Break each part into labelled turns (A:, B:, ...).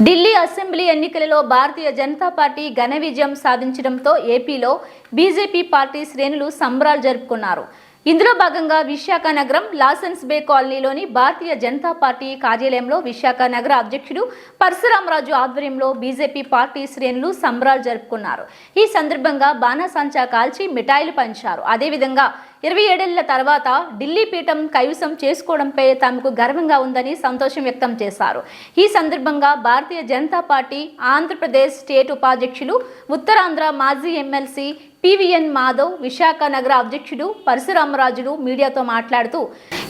A: Delhi assembly ఎన్నికలలో భారతీయ Janata party ఘన విజయం సాధించడంతో ఏపీలో బీజేపీ పార్టీ శ్రేణులు సంబరాలు జరుపుకున్నారు. ఇందులో భాగంగా విశాఖ నగరం లాసెన్స్ బే కాలనీలోని భారతీయ జనతా పార్టీ కార్యాలయంలో విశాఖ నగర అధ్యక్షుడు పరశురామరాజు ఆధ్వర్యంలో బీజేపీ పార్టీ శ్రేణులు సంబరాలు జరుపుకున్నారు. ఈ సందర్భంగా బాణాసంచా కాల్చి మిఠాయిలు పంచారు. అదేవిధంగా ఇరవై ఏడేళ్ళ తర్వాత ఢిల్లీ పీఠం కైవసం చేసుకోవడంపై తమకు గర్వంగా ఉందని సంతోషం వ్యక్తం చేశారు. ఈ సందర్భంగా భారతీయ జనతా పార్టీ ఆంధ్రప్రదేశ్ స్టేట్ ఉపాధ్యక్షులు ఉత్తరాంధ్ర మాజీ ఎమ్మెల్సీ పివిఎన్ మాధవ్ విశాఖ నగర అధ్యక్షుడు పరశురామరాజులు మీడియాతో మాట్లాడుతూ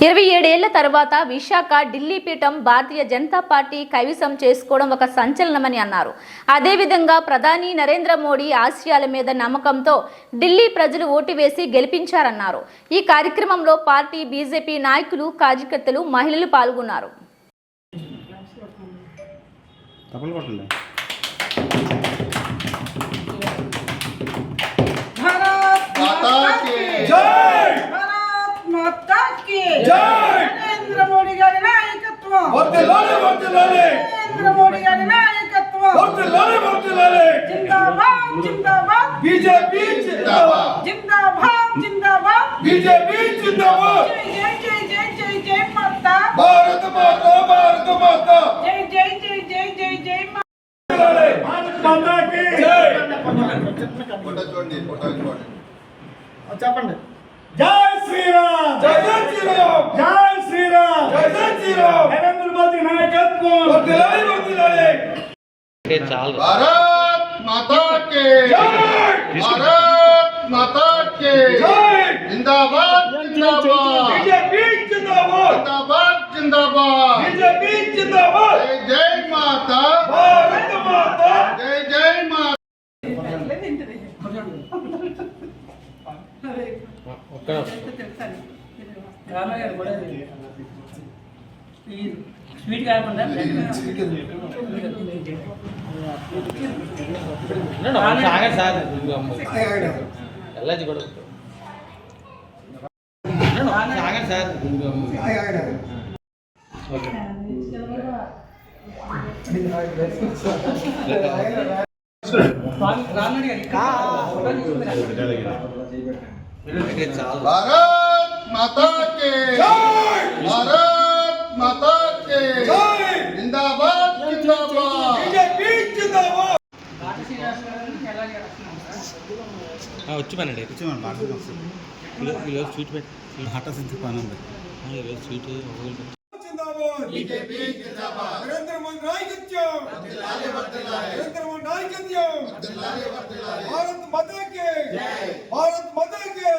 A: ఇరవై ఏడేళ్ళ తర్వాత విశాఖ ఢిల్లీ పీఠం భారతీయ జనతా పార్టీ కైవసం చేసుకోవడం ఒక సంచలనమని అన్నారు. అదేవిధంగా ప్రధాని నరేంద్ర మోడీ ఆశయాల మీద నమ్మకంతో ఢిల్లీ ప్రజలు ఓటు వేసి గెలిపించారన్నారు. ఈ కార్యక్రమంలో పార్టీ బీజేపీ నాయకులు కార్యకర్తలు మహిళలు పాల్గొన్నారు.
B: తప్పలు
C: నాయకత్వం
D: వర్ధిల్లాలి వర్ధిల్లాలి
C: నరేంద్ర మోడీ గారి నాయకత్వం.
D: వర్ధిల్లాలి వర్ధిల్లాలి
C: జిందాబాద్ జిందాబాద్.
D: బీజేపీ జిందాబాద్.
C: జిందాబాద్ జిందాబాద్.
D: బీజేపీ జిందాబాద్.
C: జై జై జై జై జై జై మాతా.
D: భారత మాత భారత మాత.
C: జై జై జై జై జై జై మా-
D: భారత మాతాకి. జై.
E: ఫోటో जय
C: श्री
D: राम जय जय श्री राम जय श्री राम जय जय श्री राम नरेंद्र मोदी नायकत्व।
E: भारत माता के। भारत माता के। जिंदाबाद जिंदाबाद।
D: बीजेपी जिंदाबाद।
E: जिंदाबाद जिंदाबाद।
D: बीजेपी जिंदाबाद।
E: जय माता ఈ
C: స్వీట్ కాకుండా
F: ఎలా చూడదు
E: సార్ రాన్నడి గారి భారత్ మాతాకే భారత్
D: మాతాకే
E: జిందాబాద్ జిందాబాద్
D: బీజేపీ జిందాబాద్!
F: వచ్చి పనండి.
B: వచ్చి మనం మాట్లాడుకోవచ్చు
F: ఈరోజు స్వీట్ పెట్టి
B: హఠ సింధు పని ఉంది.
F: ఈరోజు స్వీట్
D: బీజేపీ నరేంద్ర మోదీ నాయకత్వం. నరేంద్ర మోదీ నాయకత్వం. భారత్ మాతా కి జై. భారత్ మాతా కి జై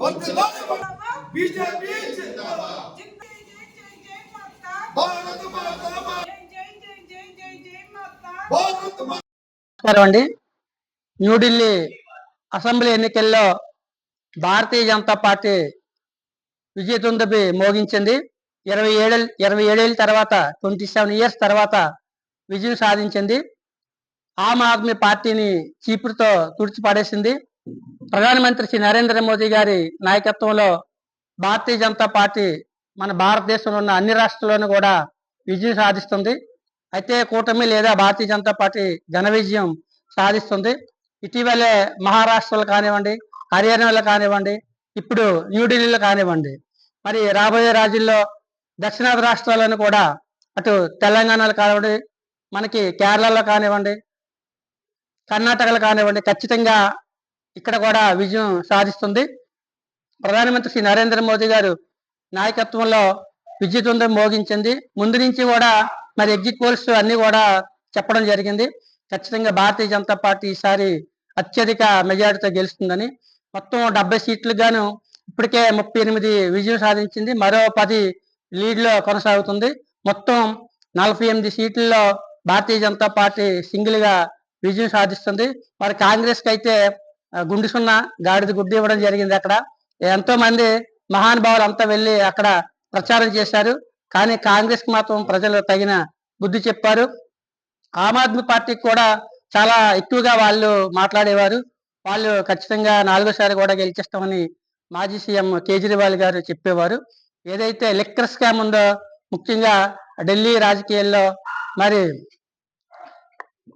F: మాత
G: నమస్కారం అండి న్యూఢిల్లీ అసెంబ్లీ ఎన్నికల్లో భారతీయ జనతా పార్టీ విజయతుందపి మోగించింది. ఇరవై ఏడు ఇరవై ఏడేళ్ళ తర్వాత ట్వంటీ సెవెన్ ఇయర్స్ తర్వాత విజయం సాధించింది. ఆమ్ ఆద్మీ పార్టీని చీపురుతో తుడిచిపడేసింది. ప్రధానమంత్రి శ్రీ నరేంద్ర మోదీ గారి నాయకత్వంలో భారతీయ జనతా పార్టీ మన భారతదేశంలో ఉన్న అన్ని రాష్ట్రాల్లోనూ కూడా విజయం సాధిస్తుంది. అయితే కూటమి లేదా భారతీయ జనతా పార్టీ ఘన విజయం సాధిస్తుంది. ఇటీవలే మహారాష్ట్రలో కానివ్వండి హర్యానాలో కానివ్వండి ఇప్పుడు న్యూఢిల్లీలో కానివ్వండి మరి రాబోయే రాజుల్లో దక్షిణాది రాష్ట్రాలను కూడా అటు తెలంగాణలో కానివ్వండి మనకి కేరళలో కానివ్వండి కర్ణాటకలో కానివ్వండి ఖచ్చితంగా ఇక్కడ కూడా విజయం సాధిస్తుంది. ప్రధానమంత్రి శ్రీ నరేంద్ర మోదీ గారు నాయకత్వంలో విద్యుత్ మోగించింది. ముందు నుంచి కూడా మరి ఎగ్జిట్ పోల్స్ అన్ని కూడా చెప్పడం జరిగింది. ఖచ్చితంగా భారతీయ జనతా పార్టీ ఈసారి అత్యధిక మెజారిటీతో గెలుస్తుందని. మొత్తం డెబ్బై సీట్లకు గాను ఇప్పటికే ముప్పై ఎనిమిది విజయం సాధించింది. మరో పది లీడ్లో కొనసాగుతుంది. మొత్తం నలభై ఎనిమిది సీట్లలో భారతీయ జనతా పార్టీ సింగిల్గా విజయం సాధిస్తుంది. మరి కాంగ్రెస్కి అయితే గుండు సున్నా గాడిద గుడ్డు ఇవ్వడం జరిగింది అక్కడ. ఎంతో మంది మహానుభావులు అంతా వెళ్ళి అక్కడ ప్రచారం చేశారు. కానీ కాంగ్రెస్కి మాత్రం ప్రజలు తగిన బుద్ధి చెప్పారు. ఆమ్ ఆద్మీ పార్టీకి కూడా చాలా ఎక్కువగా వాళ్ళు మాట్లాడేవారు. వాళ్ళు ఖచ్చితంగా నాలుగోసారి కూడా గెలిచేస్తామని మాజీ సీఎం కేజ్రీవాల్ గారు చెప్పేవారు. ఏదైతే లిక్కర్ స్కామ్ ఉందో ముఖ్యంగా ఢిల్లీ రాజకీయాల్లో మరి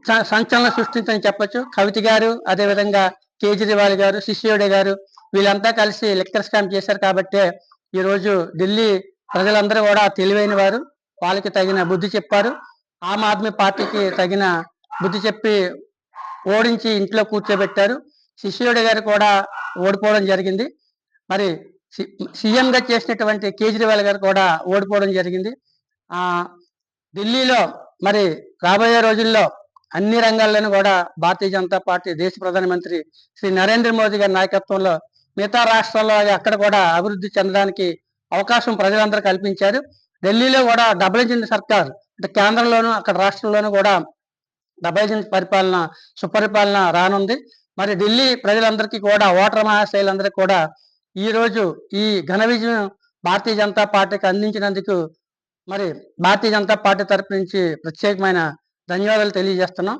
G: సంచలనం సృష్టించని చెప్పొచ్చు. కవిత గారు అదేవిధంగా కేజ్రీవాల్ గారు శిష్యుడే గారు వీళ్ళంతా కలిసి లిక్కర్ స్కామ్ చేశారు కాబట్టే ఈరోజు ఢిల్లీ ప్రజలందరూ కూడా తెలివైన వారు. వాళ్ళకి తగిన బుద్ధి చెప్పారు. ఆమ్ ఆద్మీ పార్టీకి తగిన బుద్ధి చెప్పి ఓడించి ఇంట్లో కూర్చోబెట్టారు. శిష్యుడి గారు కూడా ఓడిపోవడం జరిగింది. మరి సీఎంగా చేసినటువంటి కేజ్రీవాల్ గారు కూడా ఓడిపోవడం జరిగింది. ఢిల్లీలో మరి రాబోయే రోజుల్లో అన్ని రంగాల్లోనూ కూడా భారతీయ జనతా పార్టీ దేశ ప్రధానమంత్రి శ్రీ నరేంద్ర మోదీ గారి నాయకత్వంలో మిగతా రాష్ట్రాల్లో అక్కడ కూడా అభివృద్ధి చెందడానికి అవకాశం ప్రజలందరూ కల్పించారు. ఢిల్లీలో కూడా డబుల్ ఇంజిన్ సర్కార్ అంటే కేంద్రంలోను అక్కడ రాష్ట్రంలోనూ కూడా డబుల్ ఇంజిన్ పరిపాలన సుపరిపాలన రానుంది. మరి ఢిల్లీ ప్రజలందరికీ కూడా ఓటర్ మహాశైలందరికీ కూడా ఈ రోజు ఈ ఘన విజయం భారతీయ జనతా పార్టీకి అందించినందుకు మరి భారతీయ జనతా పార్టీ తరపు నుంచి ప్రత్యేకమైన ధన్యవాదాలు తెలియజేస్తున్నాం.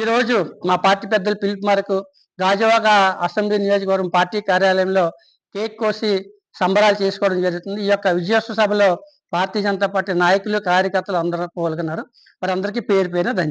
G: ఈ రోజు మా పార్టీ పెద్దల పిలుపు మేరకు గాజువాక అసెంబ్లీ నియోజకవర్గం పార్టీ కార్యాలయంలో కేక్ కోసి సంబరాలు చేసుకోవడం జరుగుతుంది. ఈ యొక్క విజయోత్సవ సభలో భారతీయ జనతా పార్టీ నాయకులు కార్యకర్తలు అందరూ పాల్గొన్నారు. వారందరికీ పేరు పేరున ధన్యవాదాలు.